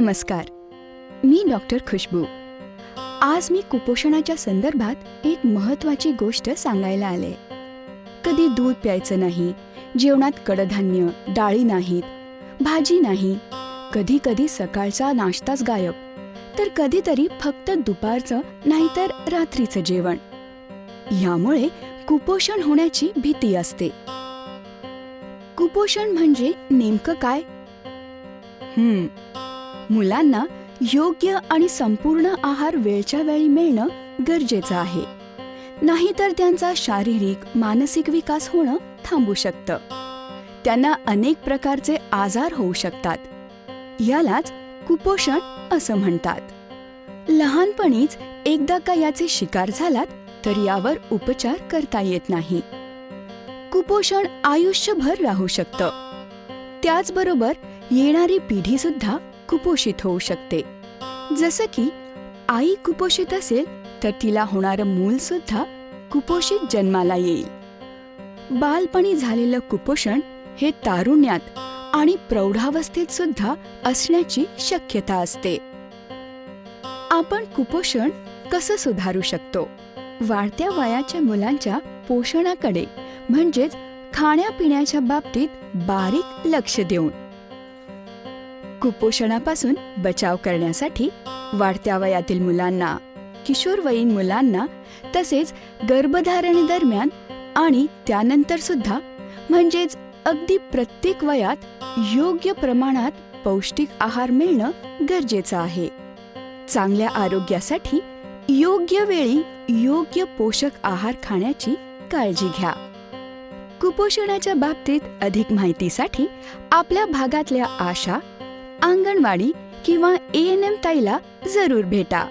नमस्कार. मी डॉक्टर खुशबू. आज मी कुपोषणाच्या संदर्भात एक महत्त्वाची गोष्ट सांगायला आले. कधी दूध प्यायचं नाही जेवणात कडधान्य डाळी नाहीत भाजी नाही कधी कधी सकाळचा नाश्ताच गायब तर कधीतरी फक्त दुपारचं नाहीतर रात्रीचं जेवण. यामुळे कुपोषण होण्याची भीती असते. कुपोषण म्हणजे नेमकं काय? हम्म मुलांना योग्य आणि संपूर्ण आहार वेळच्या वेळी मिळणं गरजेचं आहे. नाहीतर त्यांचा शारीरिक मानसिक विकास होणं थांबू शकतं. त्यांना अनेक प्रकारचे आजार होऊ शकतात. यालाच कुपोषण असं म्हणतात. लहानपणीच एकदा का याचे शिकार झालात तर यावर उपचार करता येत नाही. कुपोषण आयुष्यभर राहू शकतं. त्याचबरोबर येणारी पिढी सुद्धा कुपोषित होऊ शकते. जसं की आई कुपोषित असेल तर तिला होणारं मूल सुद्धा कुपोषित जन्माला येईल. बालपणी झालेलं कुपोषण हे तारुण्यात आणि प्रौढावस्थेत सुद्धा असण्याची शक्यता असते. आपण कुपोषण कसं सुधारू शकतो? वाढत्या वयाच्या मुलांच्या पोषणाकडे म्हणजेच खाण्यापिण्याच्या बाबतीत बारीक लक्ष देऊन. कुपोषणापासून बचाव करण्यासाठी वाढत्या वयातील मुलांना किशोरवयीन मुलांना तसेच गर्भधारणेदरम्यान आणि त्यानंतर सुद्धा म्हणजेच अगदी प्रत्येक वयात योग्य प्रमाणात पौष्टिक आहार मिळणं गरजेचं आहे. चांगल्या आरोग्यासाठी योग्य वेळी योग्य पोषक आहार खाण्याची काळजी घ्या. कुपोषणाच्या बाबतीत अधिक माहितीसाठी आपल्या भागातल्या आशा अंगणवाडी किंवा ए एन एम ताईला जरूर भेटा.